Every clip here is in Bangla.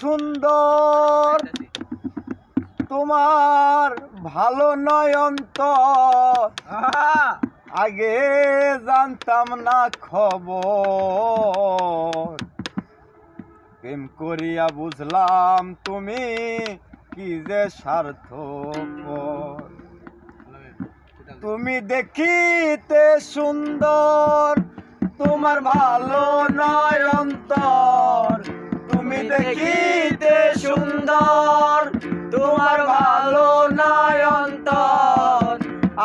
সুন্দর। তোমার ভালো নয় আগে জানতাম না খবর। প্রেম করিয়া বুঝলাম তুমি কি যে স্বার্থ তুমি দেখিতে সুন্দর, তোমার ভালো নয় তুমি দেখিতে সুন্দর তোমার ভালো নয় অন্তর।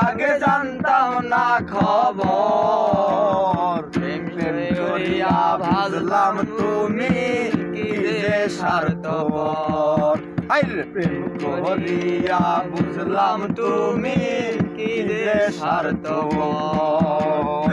আগে জানতাম না খবর। করিয়া ভাবলাম তুমি স্বার্থপর। প্রেম করিয়া বুঝলাম তুমি কি যে স্বার্থপর।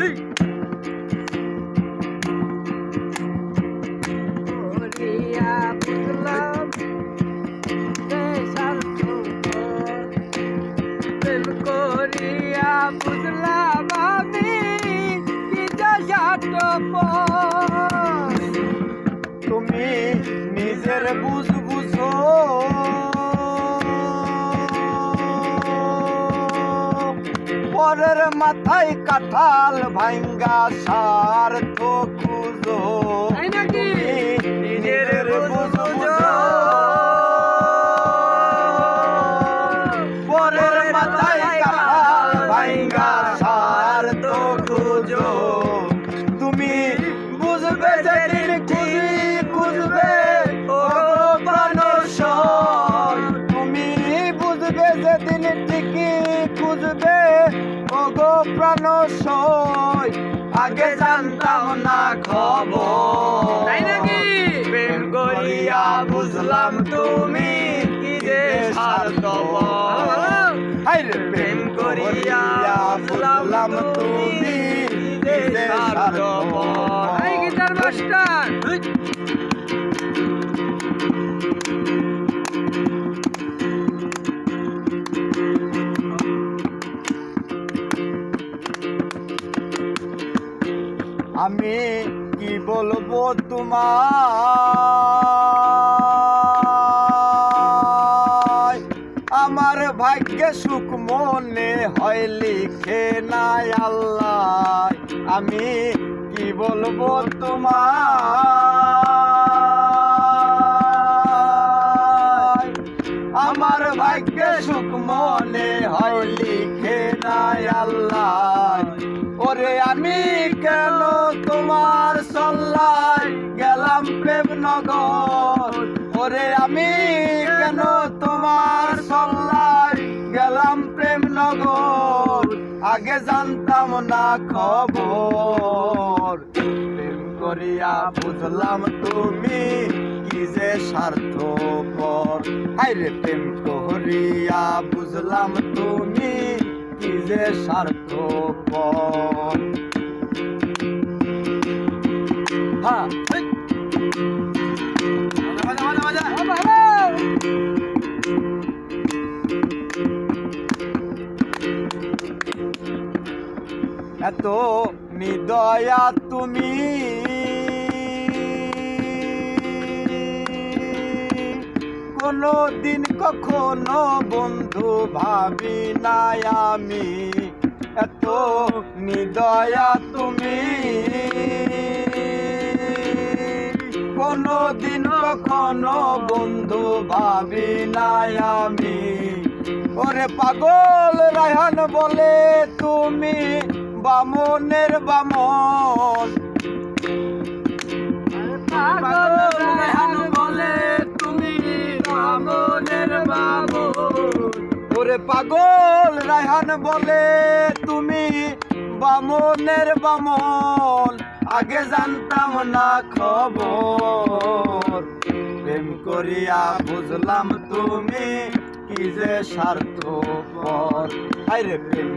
তুমি নিজের বুঝ বুঝো। পরের মাথায় কাঁঠাল ভাঙ্গা সার তো খুঁজো নিজের বুঝ। বুঝবে যেদিন খুঁজি খুঁজবে ও প্রাণসর তুমি বুঝবে যেদিন ঠিকই খুঁজবে ও গো প্রাণসয় আগে জানতাম না খবর? প্রেম করিয়া বুঝলাম তুমি কি যে প্রেম করিয়া বুঝলাম তুমি কি আমি কি বলব তোমার আমার ভাগ্যে সুখ মনে হয় লিখে নাই আল্লাহ। আমি কি বলব তোমার আমার ভাগ্যে সুখ মনে হয় লিখে নাই আল্লাহ। ওরে আমি কেন তোমার সল্লায় গেলাম প্রেম নগর? ওরে আমি কেন তোমার সল্লায় গেলাম প্রেম নগর? আগে জানতাম না খবর। প্রেম করিয়া বুঝলাম তুমি কি যে স্বার্থপর। হাইরে প্রেম করিয়া বুঝলাম তুমি কি যে স্বার্থপর। হ্যাঁ এত নিদয়া তুমি। কোনো দিন কখনো বন্ধু ভাবি নাই আমি। এত নিদয়া তুমি। কোনো দিন কখনো বন্ধু ভাবি নাই আমি। ওরে পাগল রায়হান বলে তুমি। বামনের বামন। বলে তুমি বামনের বামন। ওরে পাগল রায়হান বলে তুমি বামনের বামন। আগে জানতাম না খবর। প্রেম করিয়া বুঝলাম তুমি কি যে স্বার্থপর। আরে প্রেম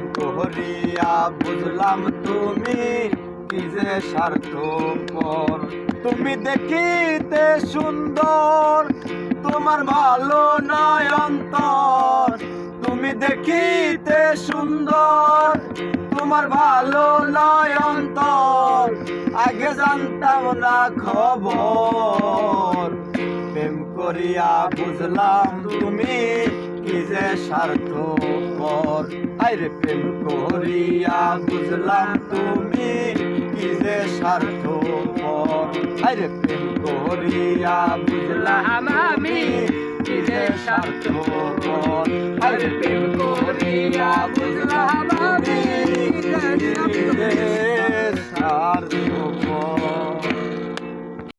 করিয়া বুঝলাম তুমি কি যে স্বার্থপর। তুমি দেখিতে সুন্দর, তোমার ভালো নয় অন্তর। তুমি দেখিতে সুন্দর, তোমার ভালো নয় অন্তর। আগে জানতাম না খবর। প্রেম করিয়া বুঝলাম তুমি যে স্বার্থ পর আইরে প্রেম করিয়া বুঝলাম তুমি কি যে স্বার্থ পর আইরে প্রেম করিয়া বুঝলাম আমি কি যে স্বার্থ পর আইরে প্রেম করিয়া বুঝলাম